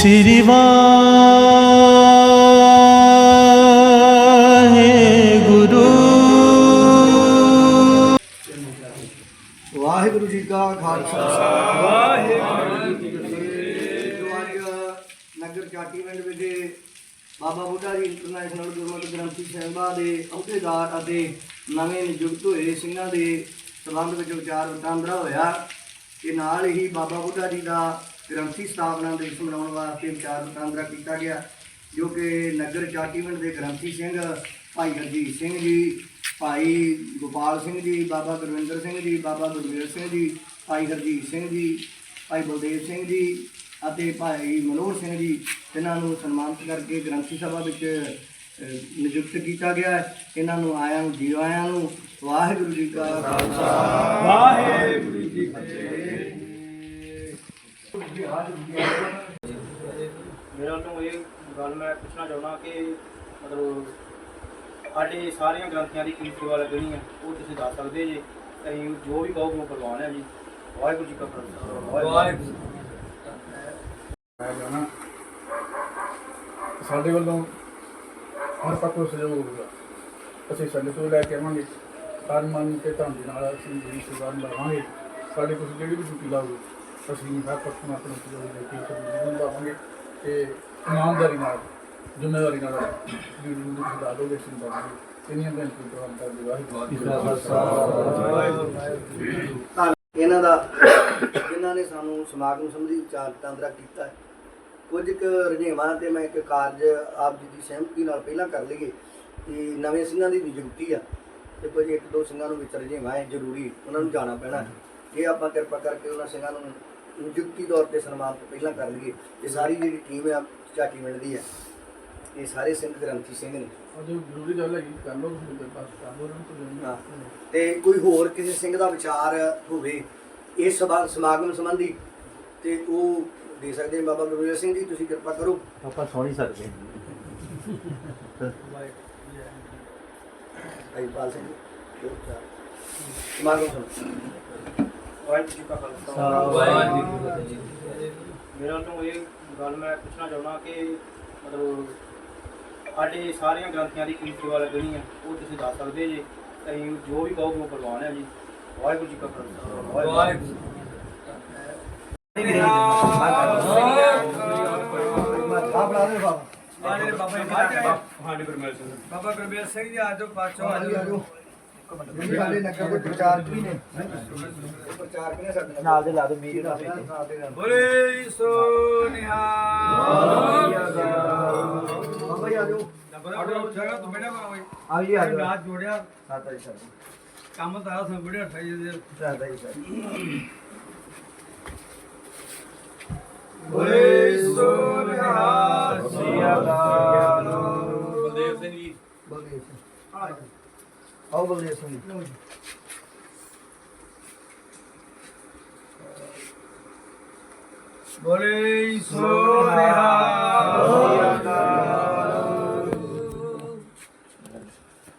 ਸ੍ਰੀ ਵਾਹਿਗੁਰੂ ਵਾਹਿਗੁਰੂ ਜੀ ਕਾ ਖਾਲਸਾ। ਵਾਹਿਗੁਰੂ ਜੀ ਕੀ ਫਤਿਹ ਨਗਰ ਅੱਜ ਪਿੰਡ ਵਿਖੇ ਬਾਬਾ ਬੁੱਢਾ ਜੀ ਇੰਟਰਨੈਸ਼ਨਲ ਗੁਰਮਤਿ ਗ੍ਰੰਥੀ ਸਾਹਿਬਾਂ ਦੇ ਅਹੁਦੇਦਾਰ ਅਤੇ ਨਵੇਂ ਨਿਯੁਕਤ ਹੋਏ ਸਿੰਘਾਂ ਦੇ ਸੰਬੰਧ ਵਿੱਚ ਵਿਚਾਰ ਵਟਾਂਦਰਾ ਹੋਇਆ। ਤੇ ਨਾਲ ਹੀ ਬਾਬਾ ਬੁੱਢਾ ਜੀ ਦਾ ਗ੍ਰੰਥੀ ਸਥਾਪਨਾ ਦਿਵਸ ਮਨਾਉਣ ਵਾਸਤੇ ਵਿਚਾਰ ਵਟਾਂਦਰਾ ਕੀਤਾ ਗਿਆ, ਜੋ ਕਿ ਨਗਰ ਚਾਟੀਵਿੰਡ ਦੇ ਗ੍ਰੰਥੀ ਸਿੰਘ, ਭਾਈ ਹਰਜੀਤ ਸਿੰਘ ਜੀ, ਭਾਈ ਗੋਪਾਲ ਸਿੰਘ ਜੀ, ਬਾਬਾ ਗੁਰਵਿੰਦਰ ਸਿੰਘ ਜੀ, ਬਾਬਾ ਗੁਰਮੇਲ ਸਿੰਘ ਜੀ, ਭਾਈ ਹਰਜੀਤ ਸਿੰਘ ਜੀ, ਭਾਈ ਬਲਦੇਵ ਸਿੰਘ ਜੀ ਅਤੇ ਭਾਈ ਮਨੋਹਰ ਸਿੰਘ ਜੀ ਇਹਨਾਂ ਨੂੰ ਸਨਮਾਨਿਤ ਕਰਕੇ ਗ੍ਰੰਥੀ ਸਭਾ ਵਿੱਚ ਨਿਯੁਕਤ ਕੀਤਾ ਗਿਆ। ਹੈ ਇਹਨਾਂ ਨੂੰ ਆਇਆਂ ਨੂੰ ਜੀ ਨੂੰ ਵਾਹਿਗੁਰੂ ਜੀ ਕਾ ਖਾਲਸਾ। ਮੇਰਾ ਨੂੰ ਇਹ ਗੱਲ ਮੈਂ ਪੁੱਛਣਾ ਚਾਹੁੰਦਾ ਕਿ ਮਤਲਬ ਸਾਡੇ ਸਾਰੀਆਂ ਗ੍ਰੰਥੀਆਂ ਦੀ ਕੀ ਸੇਵਾ ਲੱਗਣੀ ਹੈ ਉਹ ਤੁਸੀਂ ਦੱਸ ਸਕਦੇ ਜੀ? ਅਸੀਂ ਜੋ ਵੀ ਕਹੋਗੇ ਉਹ ਕਰਵਾਉਣਾ ਜੀ। ਵਾਹਿਗੁਰੂ ਜੀ ਕਾ ਖਾਲਸਾ। ਵਾਹਿਗੁਰੂ ਮੈਂ ਜਾਣਾ ਸਾਡੇ ਵੱਲੋਂ ਹਰ ਪੱਖੋਂ ਸਹਿਯੋਗ ਹੋਊਗਾ ਅਸੀਂ ਸਾਡੇ ਤੋਂ ਲੈ ਕੇ ਆਵਾਂਗੇ। ਤਨ ਮਨ ਤੇ ਧਨ ਦੇ ਨਾਲ ਅਸੀਂ ਜਿਹੜੀ ਸੇਵਾ ਨਿਭਾਵਾਂਗੇ। ਸਾਡੇ ਕੋਲ ਜਿਹੜੀ ਵੀ ਡਿਊਟੀ ਲਾਊ ਅਸੀਂ ਹਰ ਪੱਖੋਂ ਆਪਣੇ ਸਹਿਯੋਗ ਦੇ ਕੇ ਸਭ ਨਿਭਾਵਾਂਗੇ ਤੇ ਇਮਾਨਦਾਰੀ ਨਾਲ ਜ਼ਿੰਮੇਵਾਰੀ ਨਾਲ ਡਿਊਟੀ ਨੂੰ ਲਾ ਦੋਗੇ ਅਸੀਂ ਨਿਭਾਵਾਂਗੇ ਇੰਨੀਆਂ ਬੇਨਤੀ ਪ੍ਰਵਾਨ ਕਰਦੇ ਵਾਹਿਗੁਰੂ। ਜੀ ਕਾ ਖਾਲਸਾ। ਇਹਨਾਂ ਦਾ ਇਹਨਾਂ ਨੇ ਸਾਨੂੰ ਸਮਾਗਮ ਸੰਬੰਧੀ ਵਿਚਾਰ ਵਟਾਂਦਰਾ ਕੀਤਾ। ਹੈ ਕੁਝ ਕੁ ਰੁਝੇਵਾਂ ਤੇ ਮੈਂ ਇੱਕ ਕਾਰਜ ਆਪ ਜੀ ਦੀ ਸਹਿਮਤੀ ਨਾਲ ਪਹਿਲਾਂ ਕਰ ਲਈਏ ਕਿ ਨਵੇਂ ਸਿੰਘਾਂ ਦੀ ਨਿਯੁਕਤੀ ਆ। ਤੇ ਕੁਝ ਇੱਕ ਦੋ ਸਿੰਘਾਂ ਨੂੰ ਵਿੱਚ ਰੁਝੇਵਾਂ ਹੈ ਜ਼ਰੂਰੀ ਉਹਨਾਂ ਨੂੰ ਜਾਣਾ ਪੈਣਾ। ਜੇ ਆਪਾਂ ਕਿਰਪਾ ਕਰਕੇ ਉਹਨਾਂ ਸਿੰਘਾਂ ਨੂੰ ਨਿਯੁਕਤੀ ਤੌਰ ਤੇ ਸਨਮਾਨਿਤ ਪਹਿਲਾਂ ਕਰ ਲਈਏ ਇਹ ਸਾਰੀ ਜਿਹੜੀ ਟੀਮ ਆ ਚਾਟੀ ਮਿਲਦੀ ਹੈ ਇਹ ਸਾਰੇ ਸਿੰਘ ਗ੍ਰੰਥੀ ਸਿੰਘ ਨੇ। ਉਹ ਜੋ ਜ਼ਰੂਰੀ ਗੱਲ ਹੈਗੀ ਕਰ ਲਓ ਤੁਸੀਂ ਮੇਰੇ ਪਾਸ ਕਰ ਲਓ ਉਹਨਾਂ ਤੋਂ ਹਾਂ। ਤੇ ਕੋਈ ਹੋਰ ਕਿਸੇ ਸਿੰਘ ਦਾ ਵਿਚਾਰ ਹੋਵੇ ਇਸ ਸਭਾ ਸਮਾਗਮ ਸੰਬੰਧੀ ਤੇ ਉਹ ਦੇ ਸਕਦੇ ਬਾਬਾ ਗੁਰਵੀਰ ਸਿੰਘ ਜੀ ਤੁਸੀਂ ਕਿਰਪਾ ਕਰੋ। ਆਪਾਂ ਸੁਣ ਹੀ ਸਕਦੇ ਸਿੰਘ। ਸਮਾਗਮ ਸੰਬੰਧੀ। ਵਾਹਿਗੁਰੂ ਜੀ ਕਾ ਖਾਲਸਾ। ਵਾਹਿਗੁਰੂ ਜੀ ਮੇਰਾ ਨੂੰ ਇਹ ਗੱਲ ਮੈਂ ਪੁੱਛਣਾ ਚਾਹੁੰਦਾ ਕਿ ਮਤਲਬ ਸਾਡੇ ਸਾਰੀਆਂ ਗ੍ਰੰਥੀਆਂ ਦੀ ਕੀ ਸੇਵਾ ਲੱਗਣੀ ਹੈ ਉਹ ਤੁਸੀਂ ਦੱਸ ਸਕਦੇ ਜੀ? ਅਸੀਂ ਜੋ ਵੀ ਕਹੋਗੇ ਉਹ ਕਰਵਾਉਣਾ ਹੈ ਜੀ। ਵਾਹਿਗੁਰੂ ਜੀ ਕਾ ਖਾਲਸਾ। ਵਾਹਿਗੁਰੂ ਆ ਬਣਾ ਦੇ ਬਾਬਾ ਬਾਬਾ ਗੁਰਮੇਲ ਸਿੰਘ ਜੀ ਆਜੋ ਪਾਛੋ ਆਜੋ ਜਿਹੜੇ ਸਾਡੇ ਨਗਰ ਦੇ ਪ੍ਰਚਾਰਕ ਵੀ ਨੇ ਇਹ ਪ੍ਰਚਾਰਕ ਨੇ ਸਾਡੇ ਨਾਲ ਦੇ ਲਾ ਦੋ ਮੀਰ ਨਾਲ ਦੇ ਨਾਲ। ਬੋਲੇ ਸੋ ਨਿਹਾਲ ਬਾਬਾ ਜੀ ਆਜੋ ਆਜੋ ਜਗਾ ਤੂੰ ਬੈਠਾ ਬਾ ਓਏ ਆ ਜੀ ਆ ਜੀ ਨਾਚ ਜੋੜਿਆ। ਸਾਤਾ ਜੀ ਸਾਤਾ ਕੰਮ ਤਾਂ ਸਭ ਬੜਿਆ ਠਾਈ ਦੇ ਸਾਤਾ ਜੀ ਸਾਤਾ ਬੋਲੇ ਸੋ ਨਿਹਾਲ ਬਲਦੇਵ ਸਿੰਘ ਆਓ ਬਲਦੇਵ ਸਿੰਘ ਜੀ ਬੋਲੇ ਸੋ ਨਿਹਾਲ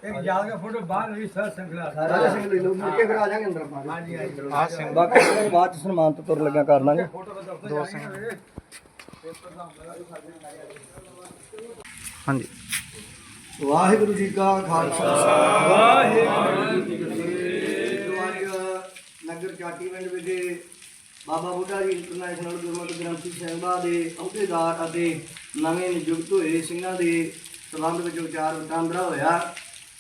ਇੱਕ ਯਾਦ ਦਾ ਫੋਟੋ ਬਾਹਰ ਰਹੀ ਸਰ ਸੰਗਲਾ। ਸਾਰਾ ਸਿੰਘ ਲੈ ਲਓ ਮੁੜ ਕੇ ਫਿਰ ਆ ਜਾਾਂਗੇ ਅੰਦਰ ਆਪਾਂ। ਹਾਂਜੀ ਹਾਂਜੀ। ਆ ਸਿੰਘ ਬਾਕੀ ਨੂੰ ਬਾਅਦ ਚ ਸਨਮਾਨਿਤ ਤੁਰ ਲੱਗਿਆ ਕਰ ਲਾਂਗੇ। ਫੋਟੋ ਦਾ ਦੋ ਸਿੰਘ ਹਾਂਜੀ। ਵਾਹਿਗੁਰੂ ਜੀ ਕਾ ਖਾਲਸਾ। ਵਾਹਿਗੁਰੂ ਜੀ ਕੀ ਫਤਿਹ। ਨਗਰ ਅੱਜ ਪਿੰਡ ਵਿਖੇ ਬਾਬਾ ਬੁੱਢਾ ਜੀ ਇੰਟਰਨੈਸ਼ਨਲ ਗੁਰਮਤਿ ਗ੍ਰੰਥੀ ਸਾਹਿਬਾਂ ਦੇ ਅਹੁਦੇਦਾਰ ਅਤੇ ਨਵੇਂ ਨਿਯੁਕਤ ਹੋਏ ਸਿੰਘਾਂ ਦੇ ਸੰਬੰਧ ਵਿੱਚ ਵਿਚਾਰ ਵਟਾਂਦਰਾ ਹੋਇਆ।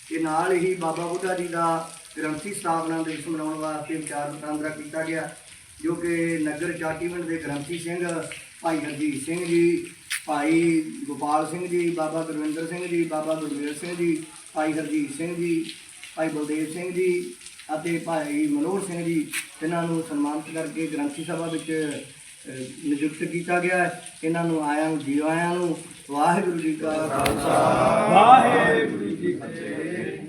ਤੇ ਨਾਲ ਹੀ ਬਾਬਾ ਬੁੱਢਾ ਜੀ ਦਾ ਗ੍ਰੰਥੀ ਸਥਾਪਨਾ ਦਿਵਸ ਮਨਾਉਣ ਵਾਸਤੇ ਵਿਚਾਰ ਵਟਾਂਦਰਾ ਕੀਤਾ ਗਿਆ, ਜੋ ਕਿ ਨਗਰ ਚਾਟੀਵਿੰਡ ਦੇ ਗ੍ਰੰਥੀ ਸਿੰਘ ਭਾਈ ਹਰਜੀਤ ਸਿੰਘ ਜੀ ਭਾਈ ਗੋਪਾਲ ਸਿੰਘ ਜੀ, ਬਾਬਾ ਗੁਰਵਿੰਦਰ ਸਿੰਘ ਜੀ, ਬਾਬਾ ਗੁਰਮੇਲ ਸਿੰਘ ਜੀ, ਭਾਈ ਹਰਜੀਤ ਸਿੰਘ ਜੀ, ਭਾਈ ਬਲਦੇਵ ਸਿੰਘ ਜੀ ਅਤੇ ਭਾਈ ਮਨੋਹਰ ਸਿੰਘ ਜੀ ਇਹਨਾਂ ਨੂੰ ਸਨਮਾਨਿਤ ਕਰਕੇ ਗ੍ਰੰਥੀ ਸਭਾ ਵਿੱਚ ਨਿਯੁਕਤ ਕੀਤਾ ਗਿਆ ਇਹਨਾਂ ਨੂੰ ਆਇਆਂ ਨੂੰ ਜੀਓ ਆਇਆਂ ਨੂੰ ਵਾਹਿਗੁਰੂ ਜੀ ਕਾ ਖਾਲਸਾ। ਵਾਹਿਗੁਰੂ ਜੀ ਕੀ ਫਤਿਹ।